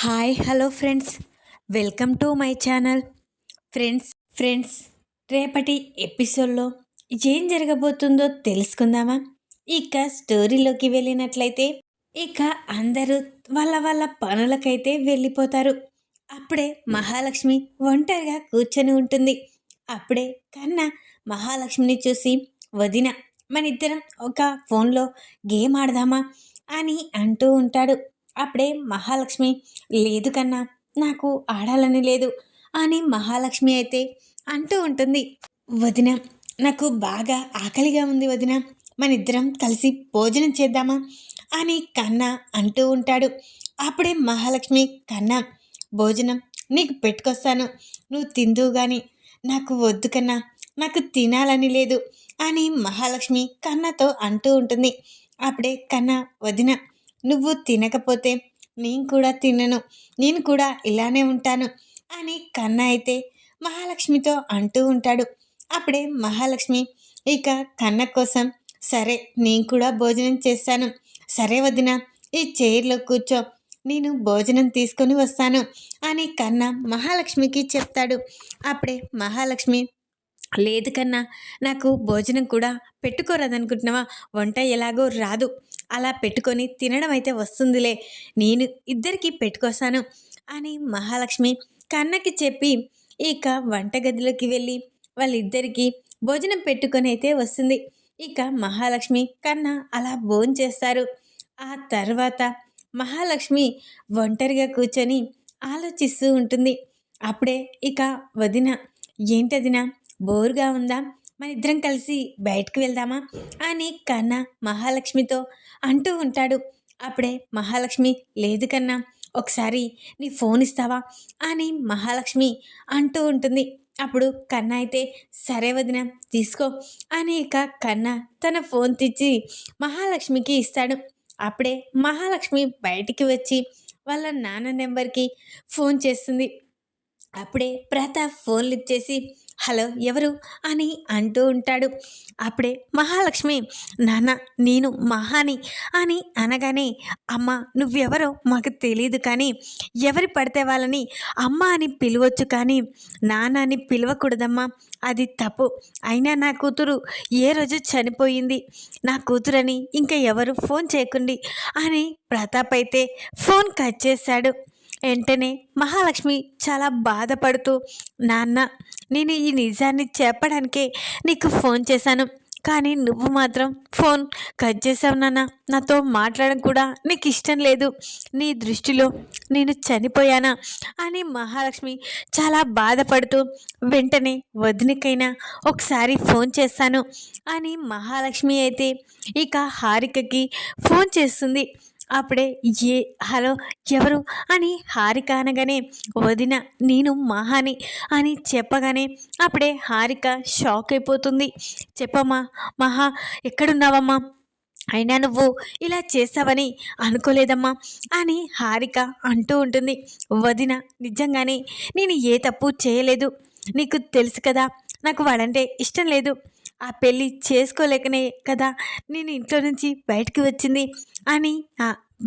Hi hello friends. Welcome to my channel. Friends friends రేపటి ఎపిసోడ్లో ఏం జరగబోతుందో తెలుసుకుందామా? ఇక స్టోరీలోకి వెళ్ళినట్లయితే ఇక అందరూ వాళ్ళ వాళ్ళ పనులకైతే వెళ్ళిపోతారు. అప్పుడే మహాలక్ష్మి ఒంటరిగా కూర్చొని ఉంటుంది. అప్పుడే కన్నా మహాలక్ష్మిని చూసి వదిన మన ఇద్దరం ఒక ఫోన్లో గేమ్ ఆడదామా? అని అంటూ ఉంటాడు. అప్పుడే మహాలక్ష్మి లేదు కన్నా నాకు ఆడాలని లేదు అని మహాలక్ష్మి అయితే అంటూ ఉంటుంది. వదిన నాకు బాగా ఆకలిగా ఉంది వదిన. మన ఇద్దరం కలిసి భోజనం చేద్దామా? అని కన్నా అంటూ ఉంటాడు. అప్పుడే మహాలక్ష్మి కన్నా భోజనం నీకు పెట్టుకొస్తాను. నువ్వు తిందువు కానీ నాకు వద్దు కన్నా నాకు తినాలని లేదు అని మహాలక్ష్మి కన్నతో అంటూ ఉంటుంది. అప్పుడే కన్నా వదిన నువ్వు తినకపోతే నేను కూడా తినను నేను కూడా ఇలానే ఉంటాను అని కన్న అయితే మహాలక్ష్మితో అంటూ ఉంటాడు. అప్పుడే మహాలక్ష్మి ఇక కన్న కోసం సరే నేను కూడా భోజనం చేస్తాను. సరే వదిన ఈ చైర్లో కూర్చో నేను భోజనం తీసుకొని వస్తాను అని కన్న మహాలక్ష్మికి చెప్తాడు. అప్పుడే మహాలక్ష్మి లేదు కన్నా నాకు భోజనం కూడా పెట్టుకోరాదనుకుంటున్నావా? వంట ఎలాగో రాదు. అలా పెట్టుకొని తినడం అయితే వస్తుందిలే. నేను ఇద్దరికి పెట్టుకొస్తాను అని మహాలక్ష్మి కన్నకి చెప్పి ఇక వంటగదిలోకి వెళ్ళి వాళ్ళిద్దరికీ భోజనం పెట్టుకొని అయితే వస్తుంది. ఇక మహాలక్ష్మి కన్న అలా భోజనం చేస్తారు. ఆ తర్వాత మహాలక్ష్మి ఒంటరిగా కూర్చొని ఆలోచిస్తూ ఉంటుంది. అప్పుడే ఇక వదిన ఏంటదినా బోరుగా ఉందా? మన ఇద్దరం కలిసి బయటకు వెళ్దామా? అని కన్న మహాలక్ష్మితో అంటూ ఉంటాడు. అప్పుడే మహాలక్ష్మి లేదు కన్నా ఒకసారి నీ ఫోన్ ఇస్తావా? అని మహాలక్ష్మి అంటూ ఉంటుంది. అప్పుడు కన్నా అయితే సరే వదిన తీసుకో అని ఇక కన్నా తన ఫోన్ తెచ్చి మహాలక్ష్మికి ఇస్తాడు. అప్పుడే మహాలక్ష్మి బయటికి వచ్చి వాళ్ళ నాన్న నెంబర్కి ఫోన్ చేస్తుంది. అప్పుడే ప్రతాప్ లిఫ్ట్ చేసి హలో ఎవరు? అని అంటూ ఉంటాడు. అప్పుడే మహాలక్ష్మి నాన్న నేను మహాని అని అనగానే అమ్మ నువ్వెవరో మాకు తెలియదు కానీ ఎవరి పడితే వాళ్ళని అమ్మ అని పిలవచ్చు కానీ నాన్న అని పిలవకూడదమ్మా. అది తప్పు. అయినా నా కూతురు ఏ రోజు చనిపోయింది? నా కూతురని ఇంకా ఎవరు ఫోన్ చేయకండి అని ప్రతాప్ అయితే ఫోన్ కట్ చేశాడు. వెంటనే మహాలక్ష్మి చాలా బాధపడుతూ నాన్న నేను ఈ నిజాన్ని చెప్పడానికే నీకు ఫోన్ చేశాను. కానీ నువ్వు మాత్రం ఫోన్ కట్ చేసావు నాన్న. నాతో మాట్లాడడం కూడా నీకు ఇష్టం లేదు. నీ దృష్టిలో నేను చనిపోయానా అని మహాలక్ష్మి చాలా బాధపడుతూ వెంటనే వదినకైనా ఒకసారి ఫోన్ చేస్తాను అని మహాలక్ష్మి అయితే ఇక హారికకి ఫోన్ చేస్తుంది. అప్పుడే ఏ హలో ఎవరు? అని హారిక అనగానే వదిన నేను మహాని అని చెప్పగానే అప్పుడే హారిక షాక్ అయిపోతుంది. చెప్పమ్మా మహా ఎక్కడున్నావమ్మా? అయినా నువ్వు ఇలా చేస్తావని అనుకోలేదమ్మా? అని హారిక అంటూ ఉంటుంది. వదిన నిజంగానే నేను ఏ తప్పు చేయలేదు. నీకు తెలుసు కదా నాకు వాడంటే ఇష్టం లేదు. ఆ పెళ్ళి చేసుకోలేకనే కదా నేను ఇంట్లో నుంచి బయటికి వచ్చింది అని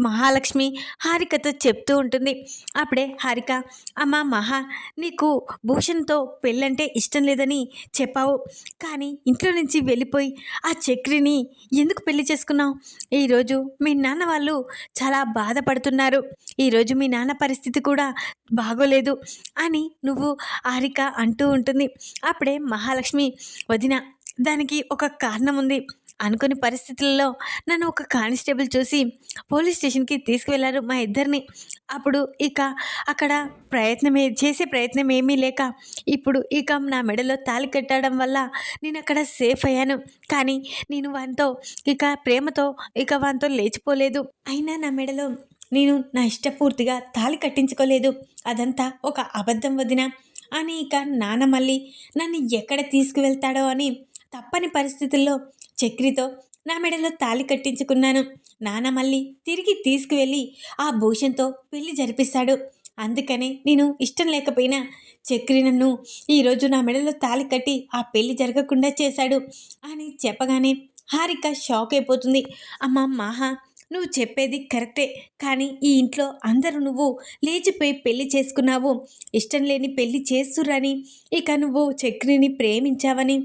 మహాలక్ష్మి హారికతో చెప్తూ ఉంటుంది. అప్పుడే హారిక అమ్మ మహా నీకు భూషణ్తో పెళ్ళంటే ఇష్టం లేదని చెప్పావు. కానీ ఇంట్లో నుంచి వెళ్ళిపోయి ఆ చక్రిని ఎందుకు పెళ్ళి చేసుకున్నావు? ఈరోజు మీ నాన్న వాళ్ళు చాలా బాధపడుతున్నారు. ఈరోజు మీ నాన్న పరిస్థితి కూడా బాగోలేదు అని నువ్వు హారిక అంటూ ఉంటుంది. అప్పుడే మహాలక్ష్మి వదిన దానికి ఒక కారణం ఉంది. అనుకుని పరిస్థితుల్లో నన్ను ఒక కానిస్టేబుల్ చూసి పోలీస్ స్టేషన్కి తీసుకువెళ్ళారు మా ఇద్దరిని. అప్పుడు ఇక అక్కడ ప్రయత్నం చేసే ప్రయత్నం ఏమీ లేక ఇప్పుడు ఇక నా మెడలో తాలి కట్టడం వల్ల నేను అక్కడ సేఫ్ అయ్యాను. కానీ నేను వానితో ఇక ప్రేమతో ఇక వానితో లేచిపోలేదు. అయినా నా మెడలో నేను నా ఇష్టపూర్తిగా తాలి కట్టించుకోలేదు. అదంతా ఒక అబద్ధం వదిన. అని ఇక నాన్న మళ్ళీ నన్ను ఎక్కడ తీసుకువెళ్తాడో అని తప్పని పరిస్థితుల్లో చక్రితో నా మెడలో తాలి కట్టించుకున్నాను. నాన్న మళ్ళీ తిరిగి తీసుకువెళ్ళి ఆ భూషణ్తో పెళ్ళి జరిపిస్తాడు. అందుకనే నేను ఇష్టం లేకపోయినా చక్రి నన్ను ఈరోజు నా మెడలో తాలి కట్టి ఆ పెళ్ళి జరగకుండా చేశాడు అని చెప్పగానే హారిక షాక్ అయిపోతుంది. అమ్మ మాహా నువ్వు చెప్పేది కరెక్టే. కానీ ఈ ఇంట్లో అందరూ నువ్వు లేచిపోయి పెళ్ళి చేసుకున్నావు. ఇష్టం లేని పెళ్ళి చేస్తురని ఇక నువ్వు చక్రిని ప్రేమించావని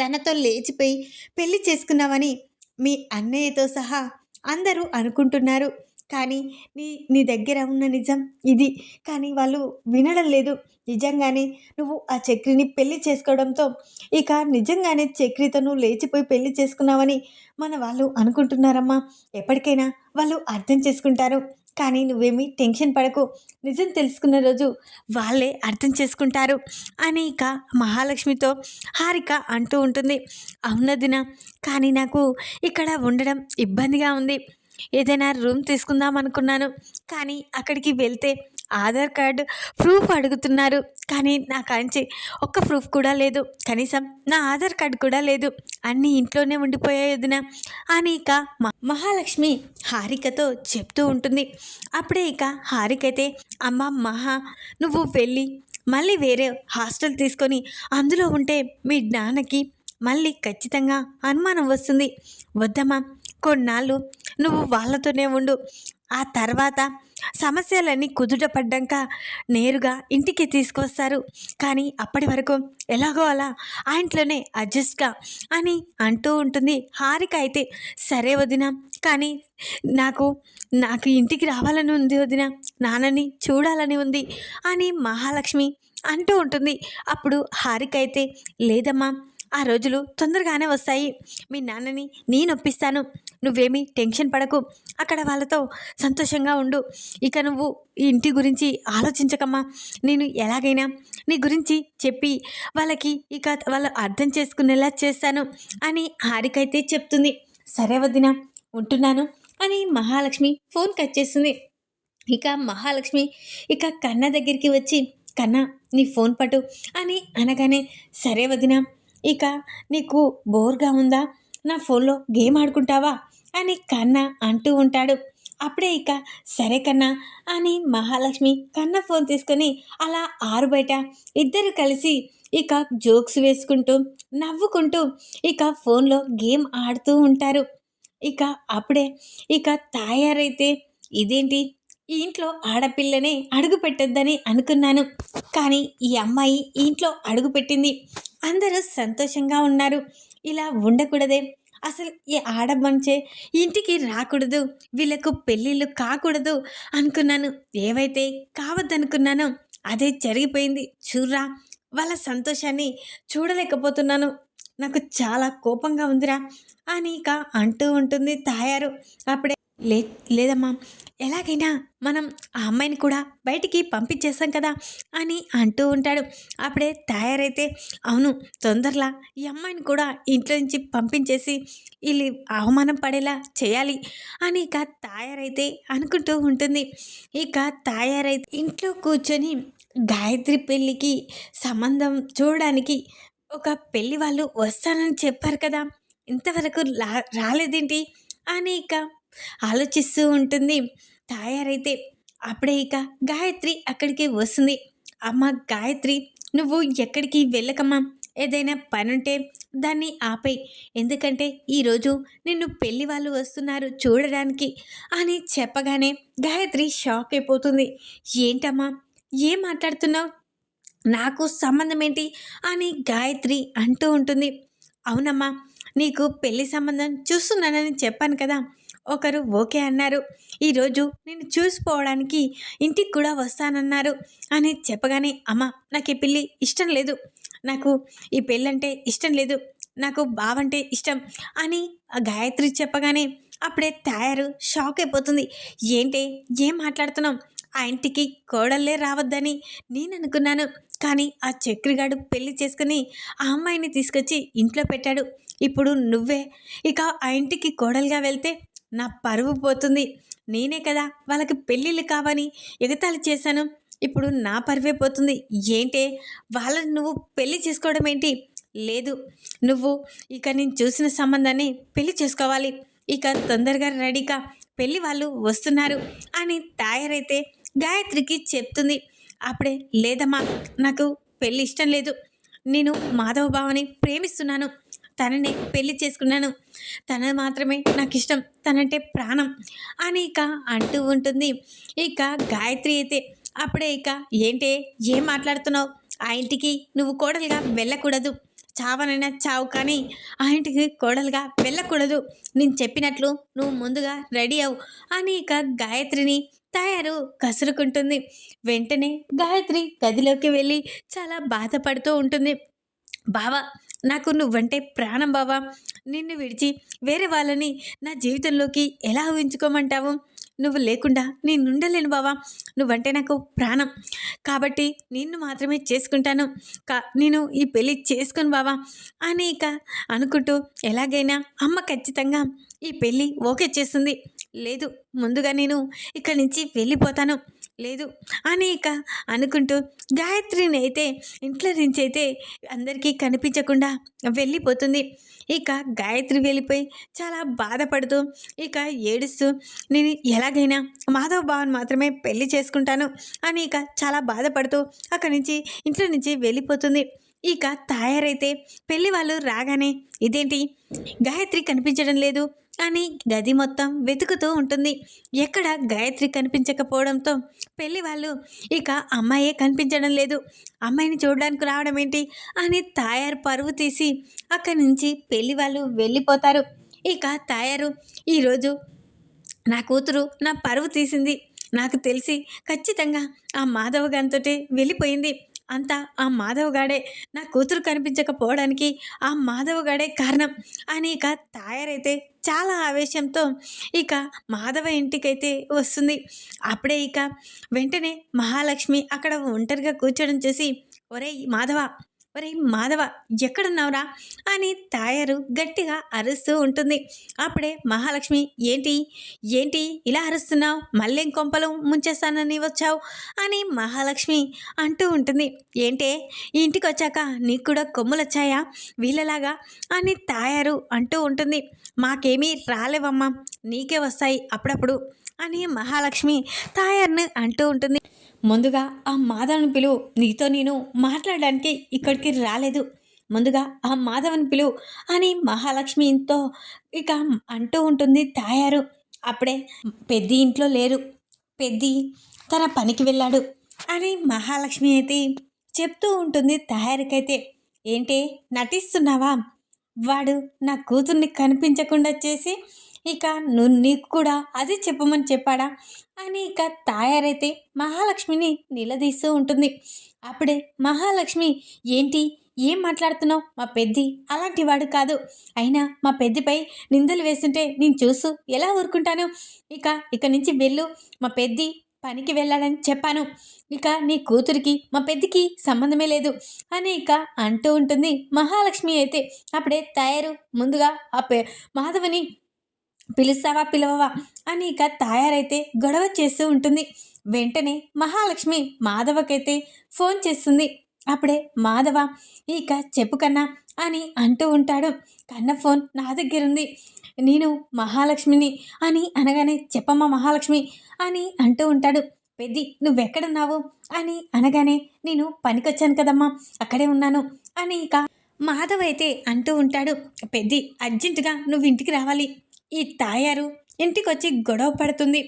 తనతో లేచిపోయి పెళ్ళి చేసుకున్నావని మీ అన్నయ్యతో సహా అందరూ అనుకుంటున్నారు. కానీ నీ నీ దగ్గర ఉన్న నిజం ఇది. కానీ వాళ్ళు వినడం లేదు. నిజంగానే నువ్వు ఆ చక్రిని పెళ్ళి చేసుకోవడంతో ఇక నిజంగానే చక్రితో నువ్వు లేచిపోయి పెళ్ళి చేసుకున్నావని మన వాళ్ళు అనుకుంటున్నారమ్మా. ఎప్పటికైనా వాళ్ళు అర్థం చేసుకుంటారు. కానీ నువ్వేమీ టెన్షన్ పడకు. నిజం తెలుసుకున్న రోజు వాళ్ళే అర్థం చేసుకుంటారు. అని ఇక మహాలక్ష్మితో హారిక అంటూ ఉంటుంది. అవునదిన కానీ నాకు ఇక్కడ ఉండడం ఇబ్బందిగా ఉంది. ఏదైనా రూమ్ తీసుకుందాం అనుకున్నాను. కానీ అక్కడికి వెళ్తే ఆధార్ కార్డు ప్రూఫ్ అడుగుతున్నారు. కానీ నా కాంచి ఒక్క ప్రూఫ్ కూడా లేదు. కనీసం నా ఆధార్ కార్డు కూడా లేదు. అన్నీ ఇంట్లోనే ఉండిపోయాయి వదిన. అని ఇక మ- మహాలక్ష్మి హారికతో చెప్తూ ఉంటుంది. అప్పుడే ఇక హారిక అయితే అమ్మ మహా నువ్వు వెళ్ళి మళ్ళీ వేరే హాస్టల్ తీసుకొని అందులో ఉంటే మీ నాన్నకి మళ్ళీ ఖచ్చితంగా అనుమానం వస్తుంది. వద్దమ్మా కొన్నాళ్ళు నువ్వు వాళ్ళతోనే ఉండు. ఆ తర్వాత సమస్యలన్నీ కుదుట పడ్డాక నేరుగా ఇంటికి తీసుకొస్తారు. కానీ అప్పటి వరకు ఎలాగో అలా ఆ ఇంట్లోనే అడ్జస్ట్గా అని అంటూ ఉంటుంది. హారిక అయితే సరే వదిన కానీ నాకు నాకు ఇంటికి రావాలని ఉంది వదిన. నాన్నని చూడాలని ఉంది అని మహాలక్ష్మి అంటూ ఉంటుంది. అప్పుడు హారిక అయితే లేదమ్మా ఆ రోజులు తొందరగానే వస్తాయి. మీ నాన్నని నేను ఒప్పిస్తాను. నువ్వేమీ టెన్షన్ పడకు. అక్కడ వాళ్ళతో సంతోషంగా ఉండు. ఇక నువ్వు ఈ ఇంటి గురించి ఆలోచించకమ్మా. నేను ఎలాగైనా నీ గురించి చెప్పి వాళ్ళకి ఇక వాళ్ళు అర్థం చేసుకునేలా చేస్తాను అని హారికైతే చెప్తుంది. సరే వదిన ఉంటున్నాను అని మహాలక్ష్మి ఫోన్ కట్ చేస్తుంది. ఇక మహాలక్ష్మి ఇక కన్న దగ్గరికి వచ్చి కన్న నీ ఫోన్ పట్టు అని అనగానే సరే వదిన ఇక నీకు బోర్గా ఉందా? నా ఫోన్లో గేమ్ ఆడుకుంటావా? అని కన్న అంటూ ఉంటాడు. అప్పుడే ఇక సరే కన్నా అని మహాలక్ష్మి కన్న ఫోన్ తీసుకొని అలా ఆరు బయట ఇద్దరు కలిసి ఇక జోక్స్ వేసుకుంటూ నవ్వుకుంటూ ఇక ఫోన్లో గేమ్ ఆడుతూ ఉంటారు. ఇక అప్పుడే ఇక తయారైతే ఇదేంటి? ఇంట్లో ఆడపిల్లనే అడుగు పెట్టొద్దని అనుకున్నాను. కానీ ఈ అమ్మాయి ఇంట్లో అడుగు పెట్టింది. అందరూ సంతోషంగా ఉన్నారు. ఇలా ఉండకూడదే. అసలు ఈ ఆడమంచే ఇంటికి రాకూడదు వీళ్ళకు పెళ్ళిళ్ళు కాకూడదు అనుకున్నాను. ఏవైతే కావద్దనుకున్నానో అదే జరిగిపోయింది. చూర్రా వాళ్ళ సంతోషాన్ని చూడలేకపోతున్నాను. నాకు చాలా కోపంగా ఉందిరా అని ఇక అంటూ ఉంటుంది తాయారు. అప్పుడే లే లేదమ్మా ఎలాగైనా మనం ఆ అమ్మాయిని కూడా బయటికి పంపించేస్తాం కదా అని అంటూ ఉంటాడు. అప్పుడే తయారైతే అవును తొందరలా ఈ అమ్మాయిని కూడా ఇంట్లో నుంచి పంపించేసి వీళ్ళు అవమానం పడేలా చేయాలి అని ఇక తయారైతే అనుకుంటూ ఉంటుంది. ఇక తయారైతే ఇంట్లో కూర్చొని గాయత్రి పెళ్ళికి సంబంధం చూడడానికి ఒక పెళ్ళి వాళ్ళు వస్తానని చెప్పారు కదా. ఇంతవరకు రాలేదేంటి? అని ఇక ఆలోచిస్తూ ఉంటుంది. తయారైతే అప్పుడే ఇక గాయత్రి అక్కడికి వస్తుంది. అమ్మ గాయత్రి నువ్వు ఎక్కడికి వెళ్ళకమ్మా? ఏదైనా పని ఉంటే దాన్ని ఆపేయి ఎందుకంటే ఈరోజు నిన్ను పెళ్ళి వాళ్ళు వస్తున్నారు చూడడానికి అని చెప్పగానే గాయత్రి షాక్ అయిపోతుంది. ఏంటమ్మా? ఏం మాట్లాడుతున్నావు? నాకు సంబంధం ఏంటి అని గాయత్రి అంటూ ఉంటుంది. అవునమ్మా నీకు పెళ్ళి సంబంధం చూస్తున్నానని చెప్పాను కదా. ఒకరు ఓకే అన్నారు. ఈరోజు నేను చూసిపోవడానికి ఇంటికి కూడా వస్తానన్నారు. అని చెప్పగానే అమ్మ నాకు ఈ పెళ్ళి ఇష్టం లేదు. నాకు ఈ పెళ్ళంటే ఇష్టం లేదు. నాకు బావంటే ఇష్టం అని ఆ గాయత్రి చెప్పగానే అప్పుడే తయారు షాక్ అయిపోతుంది ఏంటే ఏం మాట్లాడుతున్నాం ఆ ఇంటికి కోడళ్ళే రావద్దని నేను అనుకున్నాను. కానీ ఆ చక్రిగాడు పెళ్ళి చేసుకుని ఆ అమ్మాయిని తీసుకొచ్చి ఇంట్లో పెట్టాడు. ఇప్పుడు నువ్వే. ఇక ఆ ఇంటికి కోడలుగా వెళ్తే నా పరువు పోతుంది. నేనే కదా వాళ్ళకి పెళ్ళిళ్ళు కావని ఎగతాళి చేశాను. ఇప్పుడు నా పరువే పోతుంది. ఏంటే? వాళ్ళని నువ్వు పెళ్ళి చేసుకోవడం ఏంటి? లేదు. నువ్వు ఇక నేను చూసిన సంబంధాన్ని పెళ్ళి చేసుకోవాలి. ఇక తొందరగా రెడీగా పెళ్ళి వాళ్ళు వస్తున్నారు అని తయారైతే గాయత్రికి చెప్తుంది. అప్పుడే లేదమ్మా నాకు పెళ్ళి ఇష్టం లేదు. నేను మాధవ బావని ప్రేమిస్తున్నాను. తననే పెళ్ళి చేసుకున్నాను. తన మాత్రమే నాకు ఇష్టం తనంటే ప్రాణం అని ఇక అంటూ ఉంటుంది. ఇక గాయత్రి అయితే అప్పుడే ఇక ఏంటే ఏం మాట్లాడుతున్నావు? ఆ ఇంటికి నువ్వు కోడలుగా వెళ్ళకూడదు. చావనైనా చావు కానీ ఆ ఇంటికి కోడలుగా వెళ్ళకూడదు. నేను చెప్పినట్లు నువ్వు ముందుగా రెడీ అవు అని ఇక గాయత్రిని తయారు కసురుకుంటుంది. వెంటనే గాయత్రి గదిలోకి వెళ్ళి చాలా బాధపడుతూ ఉంటుంది. బావా నాకు నువ్వంటే ప్రాణం బావా. నిన్ను విడిచి వేరే వాళ్ళని నా జీవితంలోకి ఎలా ఊహించుకోమంటావు? నువ్వు లేకుండా నేను ఉండలేను బావా. నువ్వంటే నాకు ప్రాణం. కాబట్టి నిన్ను మాత్రమే చేసుకుంటాను. కా నేను ఈ పెళ్ళి చేసుకుని బావా అని ఇక అనుకుంటూ ఎలాగైనా అమ్మ ఖచ్చితంగా ఈ పెళ్ళి ఓకే చేస్తుంది. లేదు ముందుగా నేను ఇక్కడి నుంచి వెళ్ళిపోతాను. లేదు. అని ఇక అనుకుంటూ గాయత్రిని అయితే ఇంట్లో నుంచి అయితే అందరికీ కనిపించకుండా వెళ్ళిపోతుంది. ఇక గాయత్రి వెళ్ళిపోయి చాలా బాధపడుతూ ఇక ఏడుస్తూ నేను ఎలాగైనా మాధవ్ భావన్ మాత్రమే పెళ్ళి చేసుకుంటాను అని ఇక చాలా బాధపడుతూ అక్కడి నుంచి ఇంట్లో నుంచి వెళ్ళిపోతుంది. ఇక తయారైతే పెళ్ళి వాళ్ళు రాగానే ఇదేంటి? గాయత్రి కనిపించడం లేదు. అని గది మొత్తం వెతుకుతూ ఉంటుంది. ఎక్కడ గాయత్రి కనిపించకపోవడంతో పెళ్ళి వాళ్ళు ఇక అమ్మాయే కనిపించడం లేదు. అమ్మాయిని చూడడానికి రావడం ఏంటి అని తాయారు పరువు తీసి అక్కడి నుంచి పెళ్ళి వాళ్ళు వెళ్ళిపోతారు. ఇక తాయారు ఈరోజు నా కూతురు నా పరువు తీసింది. నాకు తెలిసి ఖచ్చితంగా ఆ మాధవ గారితోటే వెళ్ళిపోయింది. అంతా ఆ మాధవగాడే నా కూతురు కనిపించకపోవడానికి ఆ మాధవగాడే కారణం. అని ఇక తయారైతే చాలా ఆవేశంతో ఇక మాధవ ఇంటికైతే వస్తుంది. అప్పుడే ఇక వెంటనే మహాలక్ష్మి అక్కడ ఒంటరిగా కూర్చోడం చూసి ఒరేయ్ మాధవ ఒరే మాధవ ఎక్కడున్నావురా? అని తాయారు గట్టిగా అరుస్తూ ఉంటుంది. అప్పుడే మహాలక్ష్మి ఏంటి? ఏంటి? ఇలా అరుస్తున్నావు? మళ్ళీ కొంపలు ముంచేస్తానని వచ్చావు? అని మహాలక్ష్మి అంటూ ఉంటుంది. ఏంటే? ఇంటికి వచ్చాక నీకు కూడా కొమ్ములు వచ్చాయా వీళ్ళలాగా? అని తాయారు అంటూ ఉంటుంది. మాకేమీ రాలేవమ్మా. నీకే వస్తాయి అప్పుడప్పుడు. అని మహాలక్ష్మి తాయార్ని అంటూ ఉంటుంది. ముందుగా ఆ మాధవని పిలువు నీతో నేను మాట్లాడడానికి ఇక్కడికి రాలేదు. ముందుగా ఆ మాధవని పిలువు అని మహాలక్ష్మితో ఇక అంటూ ఉంటుంది తాయారు. అప్పుడే పెద్ద ఇంట్లో లేరు. పెద్ది తన పనికి వెళ్ళాడు అని మహాలక్ష్మి అయితే చెప్తూ ఉంటుంది తయారికైతే. ఏంటి నటిస్తున్నావా? వాడు నా కూతుర్ని కనిపించకుండా చేసి ఇక నువ్వు నీకు కూడా అది చెప్పమని చెప్పాడా? అని ఇక తయారైతే మహాలక్ష్మిని నిలదీస్తూ ఉంటుంది. అప్పుడే మహాలక్ష్మి ఏంటి? ఏం మాట్లాడుతున్నావు? మా పెద్ది అలాంటి వాడు కాదు. అయినా మా పెద్దిపై నిందలు వేస్తుంటే నేను చూస్తూ ఎలా ఊరుకుంటాను? ఇక ఇక నుంచి వెళ్ళు. మా పెద్ది పనికి వెళ్ళాలని చెప్పాను. ఇక నీ కూతురికి మా పెద్దికి సంబంధమే లేదు అని ఇక అంటూ ఉంటుంది మహాలక్ష్మి అయితే. అప్పుడే తయారు ముందుగా ఆ పె మాధవని పిలుస్తావా పిలవవా అని ఇక తయారైతే గొడవ చేస్తూ ఉంటుంది. వెంటనే మహాలక్ష్మి మాధవకైతే ఫోన్ చేస్తుంది. అప్పుడే మాధవ ఇక చెప్పు కన్నా అని అంటూ ఉంటాడు. కన్న ఫోన్ నా దగ్గర ఉంది నేను మహాలక్ష్మిని అని అనగానే చెప్పమ్మా మహాలక్ష్మి అని అంటూ ఉంటాడు. పెద్ది నువ్వెక్కడున్నావు? అని అనగానే నేను పనికొచ్చాను కదమ్మా అక్కడే ఉన్నాను అని ఇక మాధవ్ అయితే అంటూ ఉంటాడు. పెద్ది అర్జెంటుగా నువ్వు ఇంటికి రావాలి ఈ తాయారు ఇంటికొచ్చి గొడవ పడుతుంది.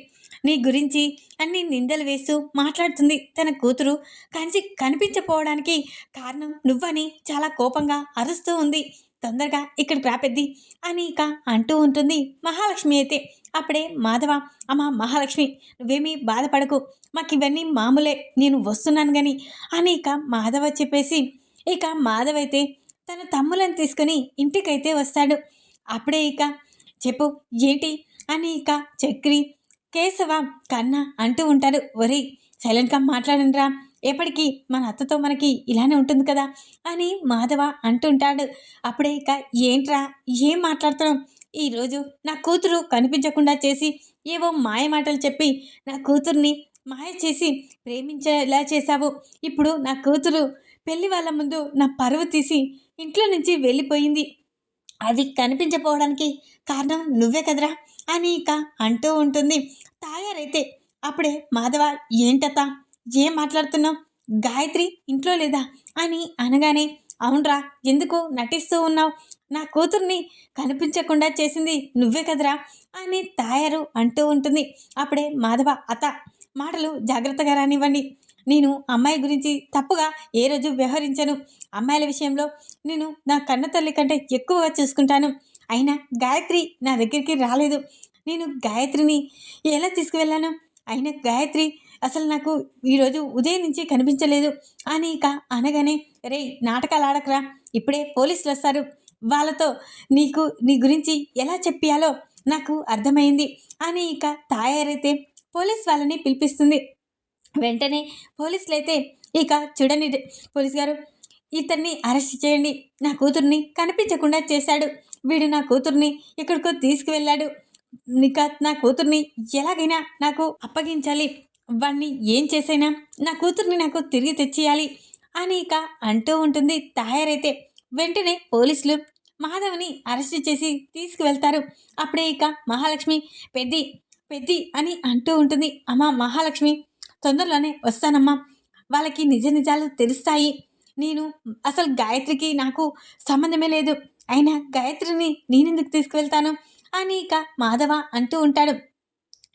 నీ గురించి అన్ని నిందలు వేస్తూ మాట్లాడుతుంది. తన కూతురు కంచి కనిపించపోవడానికి కారణం నువ్వని చాలా కోపంగా అరుస్తూ ఉంది. తొందరగా ఇక్కడికి రాపెద్ది అని ఇక అంటూ ఉంటుంది మహాలక్ష్మి అయితే. అప్పుడే మాధవ అమ్మ మహాలక్ష్మి నువ్వేమీ బాధపడకు. మాకు ఇవన్నీ మామూలే నేను వస్తున్నాను కానీ అని ఇక మాధవ చెప్పేసి ఇక మాధవ్ అయితే తన తమ్ములను తీసుకుని ఇంటికైతే వస్తాడు. అప్పుడే ఇక చెప్పు ఏంటి? అని ఇక చక్రి కేశవ కన్న అంటూ ఉంటారు. ఒరే సైలెంట్గా మాట్లాడండిరా. ఎప్పటికీ మన అత్తతో మనకి ఇలానే ఉంటుంది కదా? అని మాధవ అంటుంటాడు అప్పుడే ఇక ఏంట్రా ఏం మాట్లాడుతున్నాం ఈరోజు నా కూతురు కనిపించకుండా చేసి ఏవో మాయ మాటలు చెప్పి నా కూతుర్ని మాయ చేసి ప్రేమించేలా చేశావు. ఇప్పుడు నా కూతురు పెళ్ళి వాళ్ళ ముందు నా పరువు తీసి ఇంట్లో నుంచి వెళ్ళిపోయింది. అది కనిపించకపోవడానికి కారణం నువ్వే కదరా అని ఇక అంటూ ఉంటుంది. తాయారైతే అప్పుడే మాధవ ఏంటత ఏం మాట్లాడుతున్నావు? గాయత్రి ఇంట్లో లేదా? అని అనగానే అవునరా ఎందుకు నటిస్తూ ఉన్నావు? నా కూతుర్ని కనిపించకుండా చేసింది నువ్వే కదరా? అని తాయారు అంటూ ఉంటుంది. అప్పుడే మాధవ అత మాటలు జాగ్రత్తగా రానివ్వండి. నేను అమ్మాయి గురించి తప్పుగా ఏ రోజు వ్యవహరించను. అమ్మాయిల విషయంలో నేను నా కన్న తల్లి కంటే ఎక్కువగా చూసుకుంటాను. అయినా గాయత్రి నా దగ్గరికి రాలేదు. నేను గాయత్రిని ఎలా తీసుకువెళ్ళాను? అయినా గాయత్రి అసలు నాకు ఈరోజు ఉదయం నుంచి కనిపించలేదు. అని ఇక అనగానే రే నాటకాలు ఆడకరా. ఇప్పుడే పోలీసులు వస్తారు. వాళ్ళతో నీకు నీ గురించి ఎలా చెప్పియాలో నాకు అర్థమైంది. అని ఇక తాయారైతే పోలీస్ వాళ్ళని పిలిపిస్తుంది. వెంటనే పోలీసులు అయితే ఇక చూడండి పోలీస్ గారు ఇతన్ని అరెస్ట్ చేయండి. నా కూతుర్ని కనిపించకుండా చేశాడు. వీడు నా కూతుర్ని ఎక్కడికో తీసుకువెళ్ళాడు. ఇంకా నా కూతుర్ని ఎలాగైనా నాకు అప్పగించాలి. వాడిని ఏం చేసైనా నా కూతుర్ని నాకు తిరిగి తెచ్చేయాలి అని ఇక అంటూ ఉంటుంది తయారైతే. వెంటనే పోలీసులు మాధవ్ని అరెస్ట్ చేసి తీసుకువెళ్తారు. అప్పుడే ఇక మహాలక్ష్మి పెద్ది పెద్ది అని అంటూ ఉంటుంది. అమ్మ మహాలక్ష్మి తొందరలోనే వస్తానమ్మా. వాళ్ళకి నిజ నిజాలు తెలుస్తాయి. నేను అసలు గాయత్రికి నాకు సంబంధమే లేదు. అయినా గాయత్రిని నేనెందుకు తీసుకువెళ్తాను? అని ఇక మాధవ అంటూ ఉంటాడు.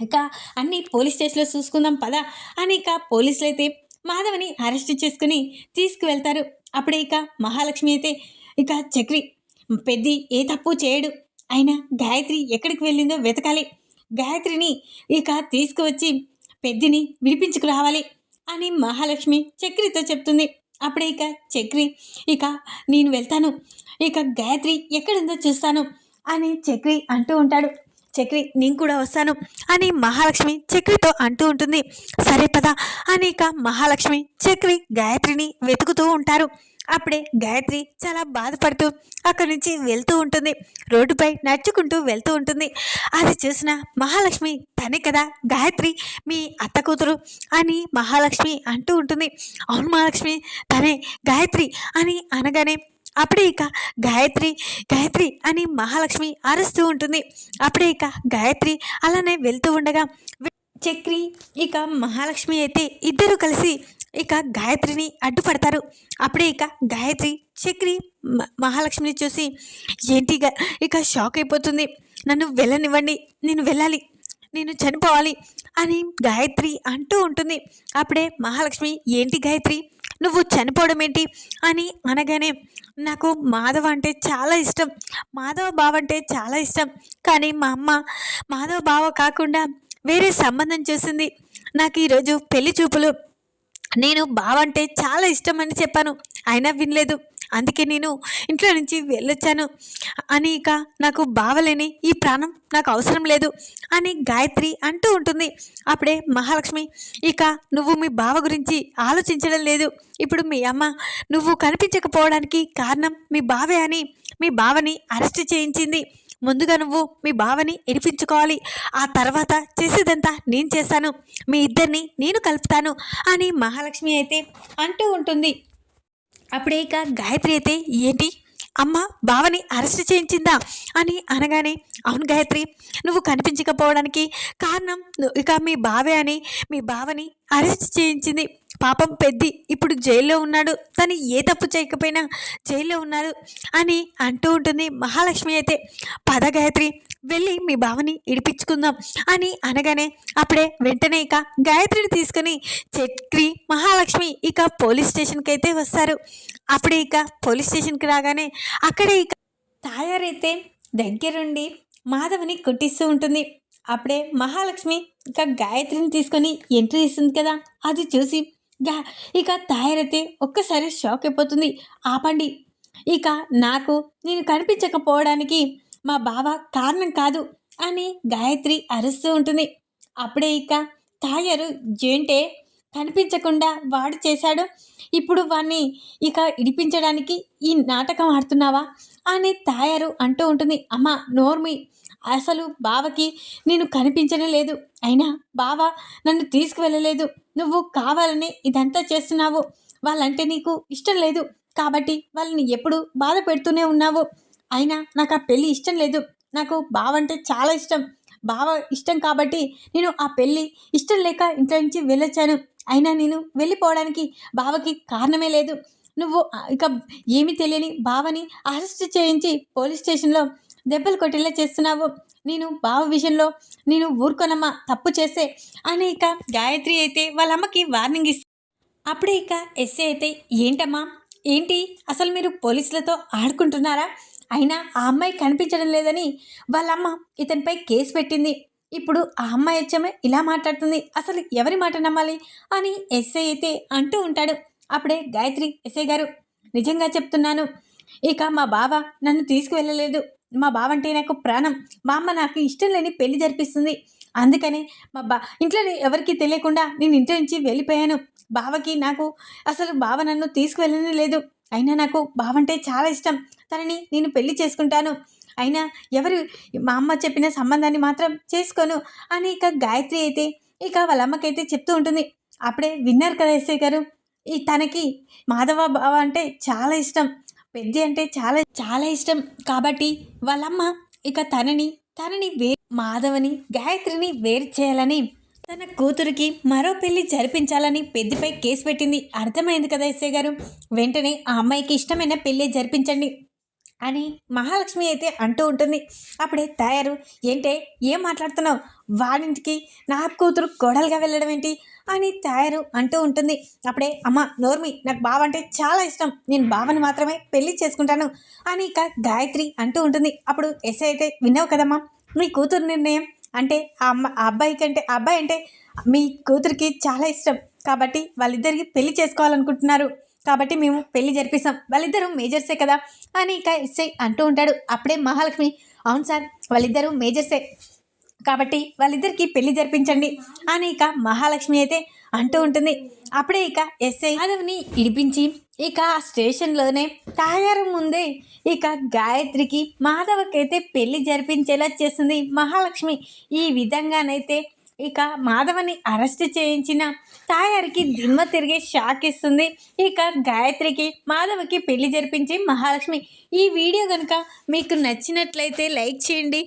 ఇక అన్ని పోలీస్ స్టేషన్లో చూసుకుందాం పదా అని ఇక పోలీసులు అయితే మాధవని అరెస్ట్ చేసుకుని తీసుకువెళ్తారు. అప్పుడే ఇక మహాలక్ష్మి అయితే ఇక చక్రి పెద్ది ఏ తప్పు చేయడు. అయినా గాయత్రి ఎక్కడికి వెళ్ళిందో వెతకాలి. గాయత్రిని ఇక తీసుకువచ్చి పెద్దిని విడిపించుకురావాలి అని మహాలక్ష్మి చక్రితో చెప్తుంది. అప్పుడే ఇక చక్రి ఇక నేను వెళ్తాను. ఇక గాయత్రి ఎక్కడుందో చూస్తాను అని చక్రి అంటూ ఉంటాడు. చక్రి నేను కూడా వస్తాను అని మహాలక్ష్మి చక్రితో అంటూ ఉంటుంది. సరే పద అని ఇక మహాలక్ష్మి చక్రి గాయత్రిని వెతుకుతూ ఉంటారు. అప్పుడే గాయత్రి చాలా బాధపడుతూ అక్కడి నుంచి వెళ్తూ ఉంటుంది. రోడ్డుపై నడుచుకుంటూ వెళ్తూ ఉంటుంది. అది చూసిన మహాలక్ష్మి తనే కదా గాయత్రి మీ అత్త కూతురు అని మహాలక్ష్మి అంటూ ఉంటుంది. అవును మహాలక్ష్మి తనే గాయత్రి అని అనగానే అప్పుడే ఇక గాయత్రి గాయత్రి అని మహాలక్ష్మి అరుస్తూ ఉంటుంది. అప్పుడే ఇక గాయత్రి అలానే వెళ్తూ ఉండగా చక్రి ఇక మహాలక్ష్మి అయితే ఇద్దరు కలిసి ఇక గాయత్రిని అడ్డుపడతారు. అప్పుడే ఇక గాయత్రి చక్రి మహాలక్ష్మిని చూసి ఏంటి ఇక షాక్ అయిపోతుంది. నన్ను వెళ్ళనివ్వండి. నేను వెళ్ళాలి. నేను చనిపోవాలి అని గాయత్రి అంటూ ఉంటుంది. అప్పుడే మహాలక్ష్మి ఏంటి గాయత్రి? నువ్వు చనిపోవడం ఏంటి? అని అనగానే నాకు మాధవ అంటే చాలా ఇష్టం. మాధవ బావ అంటే చాలా ఇష్టం. కానీ మా అమ్మ మాధవ బావ కాకుండా వేరే సంబంధం చూసింది. నాకు ఈరోజు పెళ్ళి చూపులు. నేను బావంటే చాలా ఇష్టం అని చెప్పాను. అయినా వినలేదు. అందుకే నేను ఇంట్లో నుంచి వెళ్ళొచ్చాను. అని ఇక నాకు బావలేని ఈ ప్రాణం నాకు అవసరం లేదు అని గాయత్రి అంటూ ఉంటుంది. అప్పుడే మహాలక్ష్మి ఇక నువ్వు మీ బావ గురించి ఆలోచించడం లేదు. ఇప్పుడు మీ అమ్మ నువ్వు కనిపించకపోవడానికి కారణం మీ బావే అని మీ బావని అరెస్ట్ చేయించింది. ముందుగా నువ్వు మీ బావని ఎడిపించుకోవాలి ఆ తర్వాత చేసేదంతా నేను చేస్తాను. మీ ఇద్దరిని నేను కలుపుతాను అని మహాలక్ష్మి అయితే అంటూ ఉంటుంది. అప్పుడే ఇక గాయత్రి అయితే ఏంటి? అమ్మ బావని అరెస్ట్ చేయించిందా? అని అనగానే అవును గాయత్రి నువ్వు కనిపించకపోవడానికి కారణం ఇక మీ బావే అని మీ బావని అరెస్ట్ చేయించింది. పాపం పెద్ది ఇప్పుడు జైల్లో ఉన్నాడు. తను ఏ తప్పు చేయకపోయినా జైల్లో ఉన్నాడు అని అంటూ ఉంటుంది మహాలక్ష్మి అయితే. పద గాయత్రి వెళ్ళి మీ బావని ఇడిపించుకుందాం అని అనగానే అప్పుడే వెంటనే ఇక గాయత్రిని తీసుకుని చక్రి మహాలక్ష్మి ఇక పోలీస్ స్టేషన్కి అయితే వస్తారు. అప్పుడే ఇక పోలీస్ స్టేషన్కి రాగానే అక్కడే ఇక తాయారైతే దగ్గరుండి మాధవని కొట్టిస్తూ ఉంటుంది. అప్పుడే మహాలక్ష్మి ఇక గాయత్రిని తీసుకొని ఎంట్రీ ఇస్తుంది కదా అది చూసి గా ఇక తయారైతే ఒక్కసారి షాక్ అయిపోతుంది. ఆపండి. ఇక నాకు నేను కనిపించకపోవడానికి మా బావ కారణం కాదు అని గాయత్రి అరుస్తూ ఉంటుంది. అప్పుడే ఇక తాయారు ఏంటే కనిపించకుండా వాడు చేశాడు. ఇప్పుడు వాణ్ణి ఇక ఇడిపించడానికి ఈ నాటకం ఆడుతున్నావా అని తాయారు అంటూ ఉంటుంది. అమ్మ నోర్మి అసలు బావకి నేను కనిపించడం లేదు. అయినా బావ నన్ను తీసుకువెళ్ళలేదు. నువ్వు కావాలని ఇదంతా చేస్తున్నావు. వాళ్ళంటే నీకు ఇష్టం లేదు. కాబట్టి వాళ్ళని ఎప్పుడు బాధ పెడుతూనే ఉన్నావు. అయినా నాకు ఆ పెళ్ళి ఇష్టం లేదు. నాకు బావ అంటే చాలా ఇష్టం. బావ ఇష్టం కాబట్టి నేను ఆ పెళ్ళి ఇష్టం లేక ఇంట్లో నుంచి వెళ్ళొచ్చాను. అయినా నేను వెళ్ళిపోవడానికి బావకి కారణమే లేదు. నువ్వు ఇక ఏమీ తెలియని బావని అరెస్ట్ చేయించి పోలీస్ స్టేషన్లో దెబ్బలు కొట్టేలా చేస్తున్నావు. నేను బావ విషయంలో నేను ఊరుకోనమ్మా తప్పు చేసే అని ఇక గాయత్రి అయితే వాళ్ళ అమ్మకి వార్నింగ్ ఇస్తుంది అప్పుడే ఇక ఎస్ఏ అయితే ఏంటమ్మా? ఏంటి? అసలు మీరు పోలీసులతో ఆడుకుంటున్నారా? అయినా ఆ అమ్మాయి కనిపించడం లేదని వాళ్ళ అమ్మ ఇతనిపై కేసు పెట్టింది. ఇప్పుడు ఆ అమ్మాయి వచ్చామే ఇలా మాట్లాడుతుంది. అసలు ఎవరి మాట నమ్మాలి అని ఎస్ఐ అయితే అంటూ ఉంటాడు. అప్పుడే గాయత్రి ఎస్ఐ గారు నిజంగా చెప్తున్నాను. ఇక మా బావ నన్ను తీసుకువెళ్ళలేదు. మా బావ అంటే నాకు ప్రాణం. మా అమ్మ నాకు ఇష్టం లేని పెళ్ళి జరిపిస్తుంది. అందుకనే మా బా ఇంట్లో ఎవరికి తెలియకుండా నేను ఇంటి నుంచి వెళ్ళిపోయాను. బావకి నాకు అసలు బావ నన్ను తీసుకువెళ్ళని లేదు. అయినా నాకు బావంటే చాలా ఇష్టం. తనని నేను పెళ్ళి చేసుకుంటాను. అయినా ఎవరు మా అమ్మ చెప్పిన సంబంధాన్ని మాత్రం చేసుకోను అని ఇక గాయత్రి అయితే ఇక వాళ్ళ అమ్మకైతే చెప్తూ ఉంటుంది. అప్పుడే విన్నారు కదా ఎస్ఐ గారు? ఈ తనకి మాధవ బావ అంటే చాలా ఇష్టం. పెద్ద అంటే చాలా చాలా ఇష్టం. కాబట్టి వాళ్ళమ్మ ఇక తనని తనని వే మాధవని గాయత్రిని వేరు చేయాలని తన కూతురికి మరో పెళ్ళి జరిపించాలని పెద్దపై కేసు పెట్టింది. అర్థమైంది కదా ఎస్ఐ గారు? వెంటనే ఆ అమ్మాయికి ఇష్టమైన పెళ్ళి జరిపించండి. అని మహాలక్ష్మి అయితే అంటూ ఉంటుంది. అప్పుడే తయారు ఏంటే ఏం మాట్లాడుతున్నావు? వాడింటికి నా కూతురు గొడవలుగా వెళ్ళడం ఏంటి? అని తయారు అంటూ ఉంటుంది. అప్పుడే అమ్మ నోర్మి నాకు బావ అంటే చాలా ఇష్టం. నేను బావని మాత్రమే పెళ్ళి చేసుకుంటాను అని ఇక గాయత్రి అంటూ ఉంటుంది. అప్పుడు ఎస్ఐ అయితే విన్నావు కదమ్మా మీ కూతురు నిర్ణయం? అంటే ఆ అమ్మ ఆ అబ్బాయి కంటే ఆ అబ్బాయి అంటే మీ కూతురికి చాలా ఇష్టం. కాబట్టి వాళ్ళిద్దరికి పెళ్ళి చేసుకోవాలనుకుంటున్నారు. కాబట్టి మేము పెళ్ళి జరిపిస్తాం. వాళ్ళిద్దరూ మేజర్సే కదా అని ఇక ఎస్ఐ అంటూ ఉంటాడు. అప్పుడే మహాలక్ష్మి అవును సార్ వాళ్ళిద్దరూ మేజర్సే. కాబట్టి వాళ్ళిద్దరికి పెళ్ళి జరిపించండి అని ఇక మహాలక్ష్మి అయితే అంటూ ఉంటుంది. అప్పుడే ఇక ఎస్ఐ యాదవ్ని ఇడిపించి ఇక ఆ స్టేషన్లోనే తయారు ముందే ఇక గాయత్రికి మాధవకైతే పెళ్ళి జరిపించేలా చేస్తుంది మహాలక్ష్మి. ఈ విధంగానైతే ఇక మాధవని అరెస్ట్ చేయించిన తాయారికి దిమ్మ తిరిగే షాక్ ఇస్తుంది. ఇక గాయత్రికి మాధవకి పెళ్ళి జరిపించి మహాలక్ష్మి. ఈ వీడియో కనుక మీకు నచ్చినట్లయితే లైక్ చేయండి.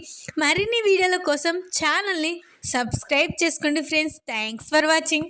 మరిన్ని వీడియోల కోసం ఛానల్ని సబ్స్క్రైబ్ చేసుకోండి ఫ్రెండ్స్. Thanks for watching.